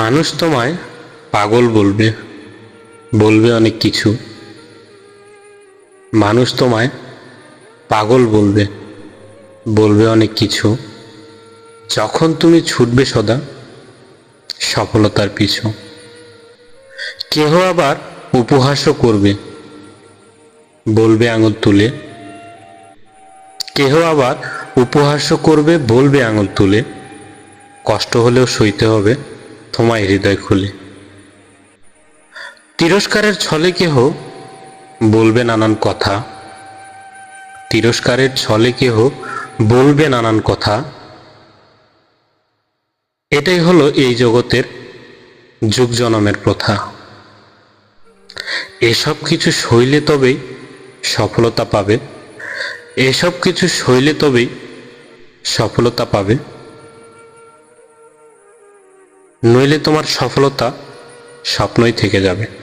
মানুষ তোমায় পাগল বলবে বলবে অনেক কিছু। মানুষ তোমায় পাগল বলবে বলবে অনেক কিছু। যখন তুমি ছুটবে সদা সফলতার পিছু। কেহ আবার উপহাসও করবে, বলবে আঙুল তুলে। কেহ আবার উপহাসও করবে, বলবে আঙুল তুলে। কষ্ট হলেও সইতে হবে। তোমায় হৃদয় খুলে। তিরস্কারের ছলে কেহ বলবে নানান কথা। তিরস্কারের ছলে কেহ বলবে নানান কথা। এটাই হলো এই জগতের যুগ জনমের প্রথা। এসব কিছু সইলে তবেই সফলতা পাবে। এসব কিছু সইলে তবেই সফলতা পাবে। নইলে তোমার সফলতা স্বপ্নই থেকে যাবে।